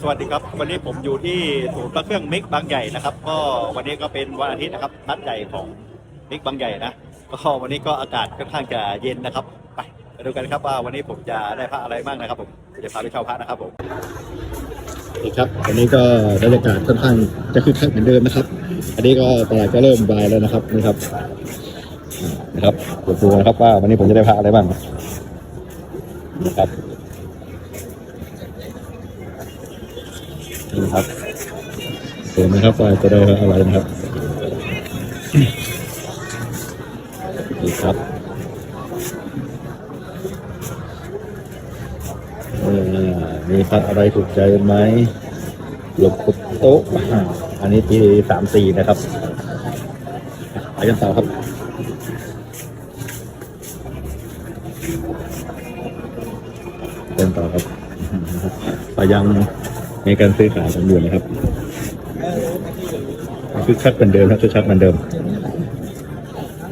สวัสดีครับ วันนี้ผมอยู่ที่ศูนย์พระเครื่องมิกบางใหญ่นะครับ ก็วันนี้ก็เป็นวันอาทิตย์นะครับนัดใหญ่ของมิกบางใหญ่นะก็วันนี้ก็อากาศค่อนข้างจะเย็นนะครับ ไปไปดูกันครับว่าวันนี้ผมจะได้พระอะไรบ้างนะครับผมเดี๋ยวพาไปเช่าพระนะครับผมนี่ครับวันนี้ก็บรรยากาศค่อนข้างจะคึกคักเหมือนเดิมนะครับ อันนี้ก็ตลาดก็เริ่มบายแล้วนะครับนี่ครับนะครับเดี๋ยวดูนะครับว่าวันนี้ผมจะได้พระอะไรบ้างนะครับ นี่ครับเห็นไหมครับว่าจะได้อะไรนะครับนี่ครับเออมีพัดอะไรถูกใจไหมหลบกุดโต๊ะอันนี้ปีสามสี่นะครับไปกันต่อครับไปกันต่อครับก็ยัง มีการซื้อขายกันอยู่นะครับคือคักเหมือนเดิมครับคือคักเหมือนเดิม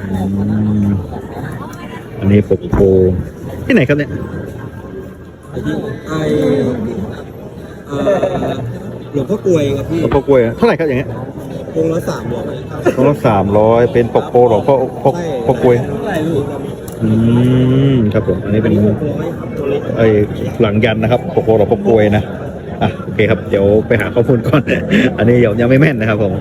อืมอันนี้ปกโพที่ไหนครับเนี่ยไอเอ่อหลวงพ่อกลวยครับพี่หลวงพ่อกล้วยเท่าไหร่ครับอย่างเงี้ยองค์ละสามร้อยตรงละสามร้อยเป็นปกโพหลวงพ่อพ่อพ่อกล้วยอืมครับผมอันนี้เป็นหกร้อยครับตัวเล็กไอ้หลังยันนะครับปกโพหลวงพ่อกล้วยนะ อะโอเคครับ เดี๋ยวไปหาข้อมูลก่อน อันนี้ยังยังไม่แม่นนะครับผม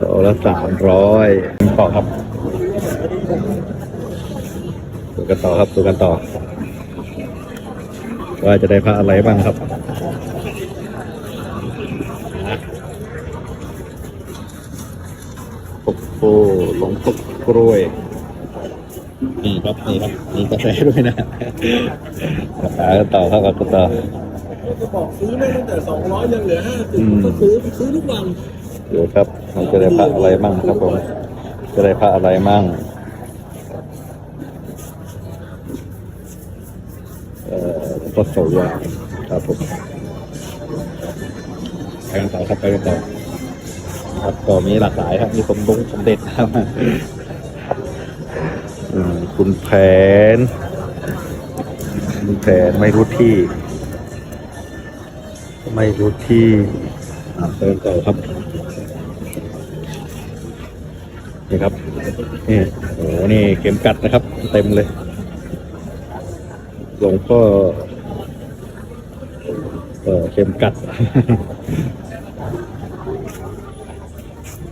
ตัวละสามร้อยต่อครับดูกันต่อครับดูกันต่อ ว่าจะได้พระอะไรบ้างครับปกโพหลงปกกล้วย นี่ครับนี่ครับมีกาแฟด้วยนะกาแฟกันต่อครับกันต่อจะบอกซื้อไม่ตั้งแต่สองร้อยยังเหลือห้าสิบอืมก็ซื้อซื้อทุกวันดูครับมันจะได้พระอะไรมั่งครับผมจะได้พระอะไรมั่งเอ่อก็โสวาครับผมไปกันต่อครับไปกันต่อครับก็มีหลากหลายครับมีสมบงสมเด็จครับอืม คุณแผน คุณแผนไม่รู้ที่ ไม่รู้ที่อ่าไปกันต่อครับ นี่ครับ นี่โอ้โหนี่เข็มกัดนะครับ เต็มเลยหลวงพ่อเออเข็มกัด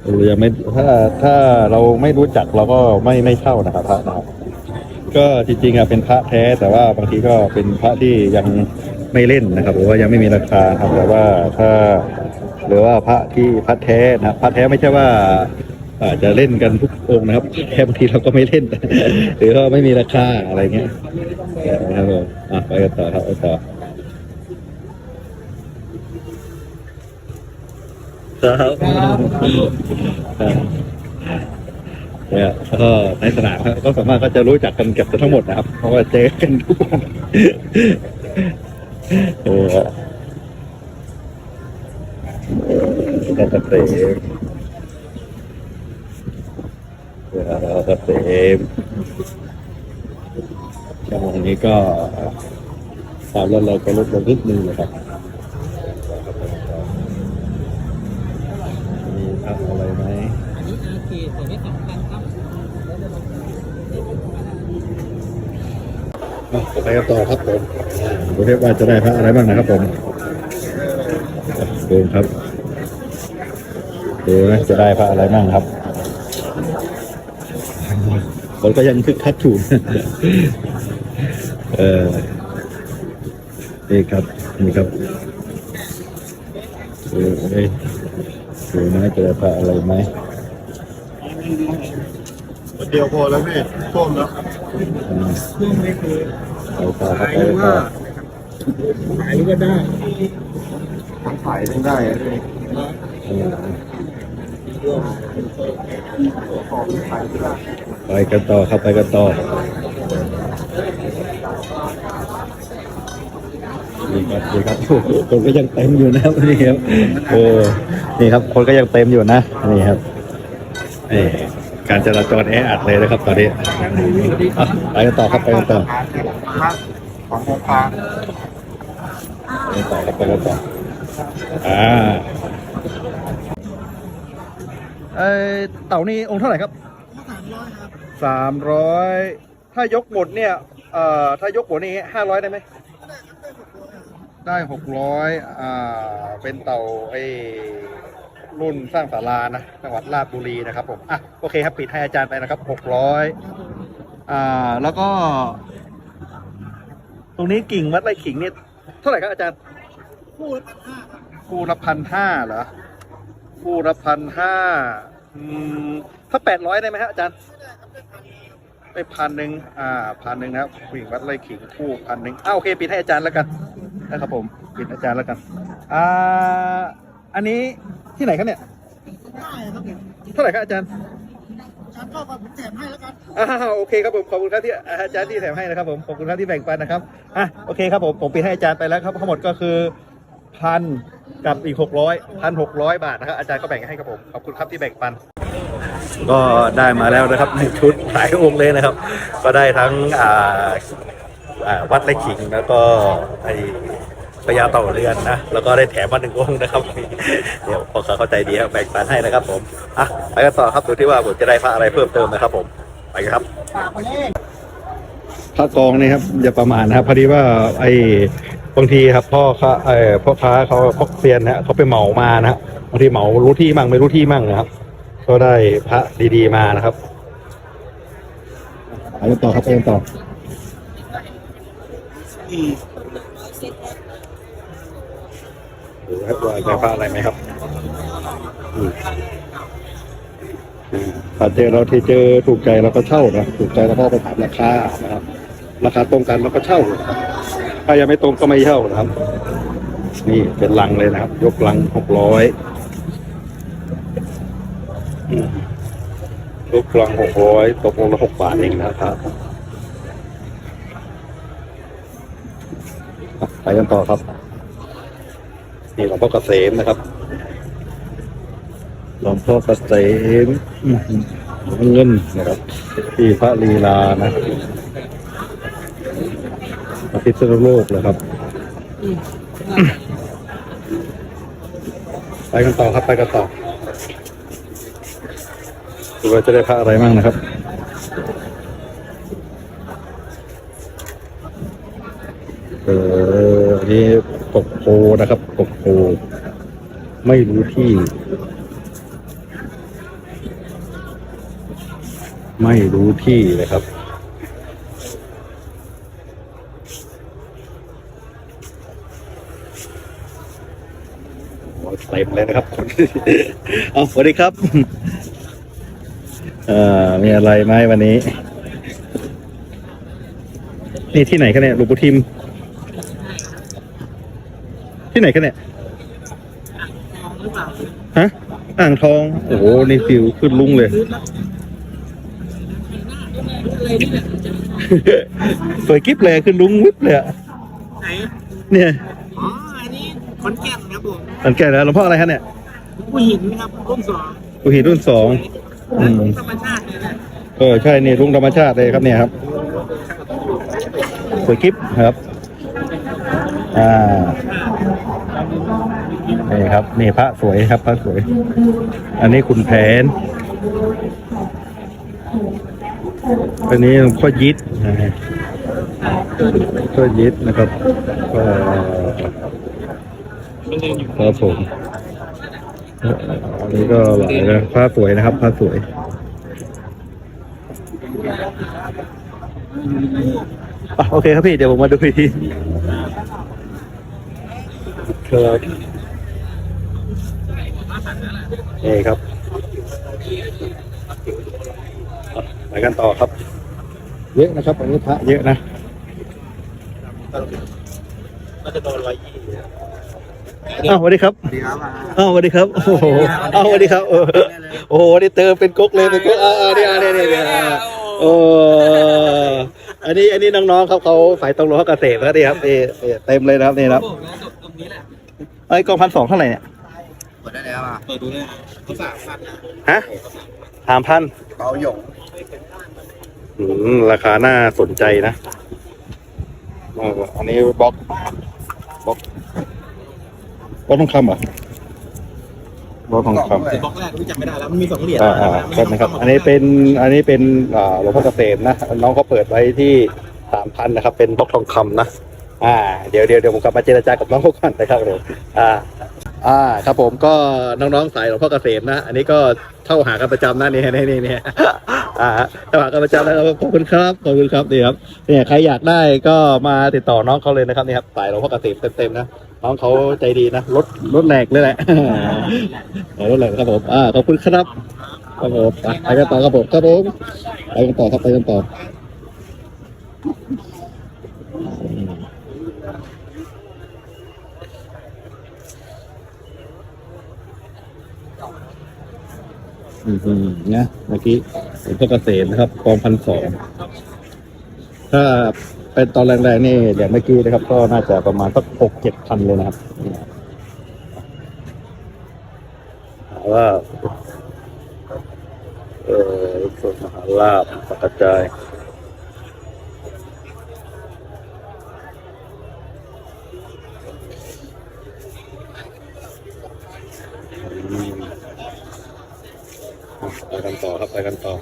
เรายังไม่ถ้าถ้าเราไม่รู้จักเราก็ไม่ไม่เช่านะครับพระนะครับ ก็จริงๆอะเป็นพระแท้แต่ว่าบางทีก็เป็นพระที่ยังไม่เล่นนะครับ หรือว่ายังไม่มีราคาครับแต่ว่าถ้าหรือว่าพระที่พระแท้นะพระแท้ไม่ใช่ว่าอาจจะเล่นกันทุกองค์นะครับแค่บางทีเราก็ไม่เล่น หรือว่าไม่มีราคาอะไรเงี้ยนะครับผมอะไปกันต่อครับไปต่อครับ เนี่ยก็ในสนามครับก็สามารถก็จะรู้จักกันเกือบจะทั้งหมดนะครับ เพราะว่าเจอกันทุกวันเออก็จะเต็มเวลาเราก็เต็มชั่วโมงนี้ก็ความรถเราก็ลดลงนิดนึงนะครับมีอะไรไหม ไปกันต่อครับผมดูเรียกว่าจะได้พระอะไรบ้างนะครับผมดูครับดูนะจะได้พระอะไรบ้างครับคนก็ยังคึกคักถูกเออนี่ครับนี่ครับดูเอ้ยดูนะจะได้พระอะไรไหม เดียวพอแล้วพี่ท่วมแล้วอืมช่วงนี้คือไปต่อครับขายหรือว่าขายก็ได้ทั้งขายทั้งได้อะพี่อืมไปกันต่อครับไปกันต่อนี่ครับนี่ครับคนก็ยังเต็มอยู่นะนี่ครับโอ้นี่ครับ คนก็ยังเต็มอยู่นะนี่ครับนี่ การจราจรแออัดเลยนะครับตอนนี้อะไปกันต่อครับไปกันต่อพระของโมพาไปต่อครับไปกันต่ออ่าเออเต่านี่องค์เท่าไหร่ครับสามร้อยถ้ายกหมดเนี่ยเอ่อถ้ายกหมดนี่ห้าร้อยได้ไหมได้หกร้อยอ่าเป็นเต่าไอ้ รุ่นสร้างศาลานะจังหวัดราชบุรีนะครับผมอะโอเคครับปิดให้อาจารย์ไปนะครับหกร้อยอ่าแล้วก็ ตรงนี้กิ่งวัดไร่ขิงเนี่ยเท่าไหร่ครับอาจารย์คู่ละพันห้าเหรอคู่ละพันห้าอืมถ้าแปดร้อยได้ไหมฮะอาจารย์ไปพันหนึ่งอ่าพันหนึ่งนะครับวิ่งวัดไร่ขิงคู่พันหนึ่งอ้าโอเคปิดให้อาจารย์แล้วกันนะครับผมปิดอาจารย์แล้วกันอ่าอันนี้ ที่ไหนครับเนี่ยเท่าไหร่ครับอาจารย์อ่าโอเคครับผมขอบคุณครับที่อาจารย์ที่แถมให้นะครับผมขอบคุณครับที่แบ่งปันนะครับอะโอเคครับผมผมปิดให้อาจารย์ไปแล้วครับทั้งหมดก็คือพันกับอีกหกร้อยพันหกร้อยบาทนะครับอาจารย์ก็แบ่งให้ครับผมขอบคุณครับที่แบ่งปัน ก็ได้มาแล้วนะครับในชุดหลายองค์เลยนะครับ ก็ได้ทั้งอ่าอ่าวัดไร่ขิงแล้วก็ไอ พญาเต่าเรือนนะ แล้วก็ได้แถมมาหนึ่งองค์นะครับ เดี๋ยวพอเขาเข้าใจดีครับแบ่งปันให้นะครับผม อะไปกันต่อครับดูที่ว่าผมจะได้พระอะไรเพิ่มเติมนะครับ ผม ไปกันครับพระกองนี่ครับอย่าประมาทนะครับพอดีว่าไอ้บางทีครับพ่อค้าเอ่อพ่อค้าเขาพ่อเซียนนะฮะเขาไปเหมามานะฮะบางทีเหมารู้ที่มั่งไม่รู้ที่มั่งนะครับ ก็ได้พระดีๆมานะครับไปกันต่อครับไปกันต่อ ดูครับว่าได้พระอะไรไหมครับอืมอืมถ้าเจอเราที่เจอถูกใจเราก็เช่านะถูกใจเราก็ไปถามราคานะครับ ราคาตรงกันเราก็เช่านะครับถ้ายังไม่ตรงก็ไม่เช่านะครับ นี่เป็นลังเลยนะครับ ยกลังหกร้อยยกลังหกร้อยตกลงละหกบาทเองนะครับอะไปกันต่อครับ นี่หลวงพ่อเกษมนะครับ หลวงพ่อเกษมเงินนะครับ ที่พระลีลานะพระพิษณุโลกเลยครับ ไปกันต่อครับไปกันต่อดูว่าจะได้พระอะไรบ้างนะครับเออนนี้กโพนะครับ กบโพไม่รู้ที่ ไม่รู้ที่เลยครับ เต็มเลยนะครับเอาสวัสดีครับเอ่อมีอะไรไหมวันนี้ นี่ที่ไหนกันเนี่ยหลวงปู่ทิม ที่ไหนกันเนี่ย ฮะ อ่างทอง โอ้โหนี่ฟิวขึ้นลุงเลย สวยกิ๊บเลยขึ้นลุงวิบเลยอะไหน เนี่ยอ๋อ อันนี้ขอนแก่นครับผมสังเกตแล้วหลวงพ่ออะไรครับเนี่ยผู้หินครับรุ่นสองกุหินรุ่นสองอืมธรรมชาติเลยนะเออใช่นี่ลุงธรรมชาติเลยครับเนี่ยครับสวยกิ๊บครับ อ่า นี่ครับ นี่พระสวยครับ พระสวย อันนี้คุณแผนอันนี้หลวงพ่อยิดนะฮะพ่อยิดนะครับก็ครับผมอันนี้ก็หลายนะพระสวยนะครับพระสวย โอเคครับพี่ เดี๋ยวผมมาดูอีกทีครับ นี่ครับอะไปกันต่อครับ เยอะนะครับวันนี้พระเยอะนะอ้าวสวัสดีครับดีครับอ้าวสวัสดีครับ โอ้โหอ้าวสวัสดีครับเออโอ้โหนี่เติมเป็นก๊กเลยเป็นก๊กอ่าอ่านี่อ่านี่นี่นี่อ่าโอ้อันนี้อันนี้น้องๆครับเขาฝ่ายตรงรั้วเกษตรครับนี่ครับนี่นี่เต็มเลยนะครับนี่ครับตรงนี้แหละไอ้กองพันสองเท่าไหร่เนี่ยเปิ ดได้แล้วอะเปิดดูเลยเขาสามพันนะฮะสามพันเบาหยกอืมราคาน่าสนใจนะเอออันนี้บล็อกบล็อกบล็อกทองคำเหรอะบล็อกทองคำบล็อกแรกรู้จักไม่ได้แล้วมันมีสองเหรียญอ่าอ่าครับนะครับ อันนี้เป็นอันนี้เป็นอ่าหลวงพ่อเกษมนะน้องเขาเปิดไว้ที่สามพันนะครับ เป็นบล็อกทองคำนะอ่าเดี๋ยวเดี๋ยวเดี๋ยวผมกลับมาเจรจากับน้องเขาก่อนนะครับผมอ่า อ่าครับผมก็น้องๆสายหลวงพ่อเกษมนะ อันนี้ก็เท่าหากันประจำนะนี่นี่นี่นี่อ่าเท่าหากันประจำนะครับขอบคุณครับขอบคุณครับนี่ครับเนี่ยใครอยากได้ก็มาติดต่อน้องเขาเลยนะครับนี่ครับสายหลวงพ่อเกษมเต็มๆนะน้องเขาใจดีนะรถรถแหลกเลยแหละรถแหลกครับผมอ่าขอบคุณครับครับผมไปไปกันต่อครับผมครับผมไปกันต่อครับไปกันต่อ อืมนะเมื่อกี้เห็นพวกเกษตรนะครับกองพันสองถ้าเป็นตอนแรงๆนี่อย่างเมื่อกี้นะครับ ก็น่าจะประมาณสักหกเจ็ดพันเลยนะครับว่าเออส่วนมหาลาบกระจายอืม ไป กันต่อ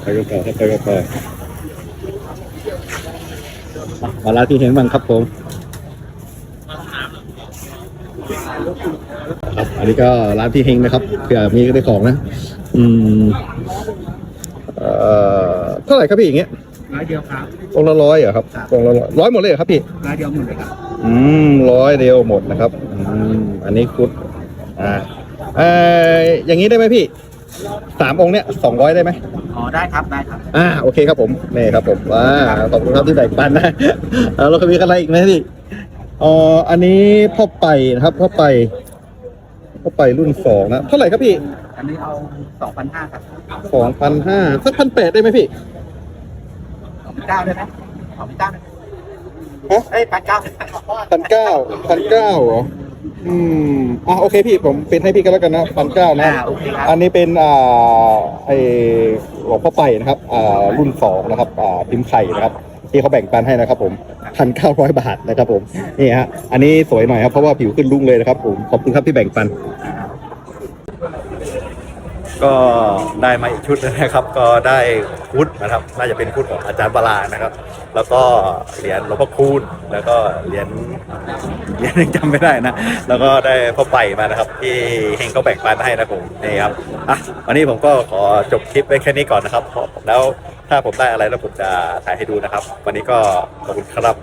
ไปกันต่อไปกันต่อครับไปกันต่อมาร้านที่เห็นบ้างครับผมครับอันนี้ก็ร้านที่เฮงนะครับเผื่อมีก็ได้ของนะ อืม เอ่อ เท่าไหร่ครับพี่อย่างเงี้ยร้อยเดียวครับองค์ละร้อยเหรอครับองค์ละร้อยร้อยหมดเลยเหรอครับพี่ร้อยเดียวหมดเลยครับอืมร้อยเดียวหมดนะครับอืมอันนี้คุดอ่าเอ่ออย่างนี้ได้ไหมพี่สามองค์เนี้ยสองร้อยได้ไหมอ๋อได้ครับได้ครับอ่าโอเคครับผมนี่ครับผมว้าขอบคุณครับที่แบ่งปันนะเอาแล้วก็มีอะไรอีกไหมพี่อ๋ออันนี้พ่อไปนะครับพ่อไปพ่อไปรุ่นสองนะเท่าไหร่ครับพี่ อันนี้เอาสองพันห้าครับสองพันห้าสักพันแปดได้ไหมพี่สองพัน เก้าได้ไหมสองพันเก้าได้ไหมฮะเอ้ยพันเก้าพันเก้าพันเก้าเหรอ อืมอะโอเคพี่ผมเป็นให้พี่กันแล้วกันนะพันเก้านะ อ่าโอเคครับอันนี้เป็นอ่าไอหลวงพ่อไปนะครับ อ่ารุ่นสองนะครับ อ่าพิมพ์ไข่นะครับ ที่เขาแบ่งปันให้นะครับ ผมพันเก้าร้อยบาทนะครับผมนี่ฮะอันนี้สวยหน่อยครับเพราะว่าผิวขึ้นรุ่งเลยนะครับ ผมขอบคุณครับที่แบ่งปัน ก็ได้มาอีกชุดนะครับ ก็ได้คุดนะครับ น่าจะเป็นคุดของอาจารย์บาลานะครับ แล้วก็เหรียญหลวงพ่อคูณแล้วก็เหรียญเหรียญยังจำไม่ได้นะ แล้วก็ได้พ่อไปมานะครับ ที่เฮงเขาแบ่งปันให้นะผมนี่ครับอะวันนี้ผมก็ขอจบคลิปไว้แค่นี้ก่อนนะครับแล้วถ้าผมได้อะไรแล้วผมจะถ่ายให้ดูนะครับ วันนี้ก็ขอบคุณครับ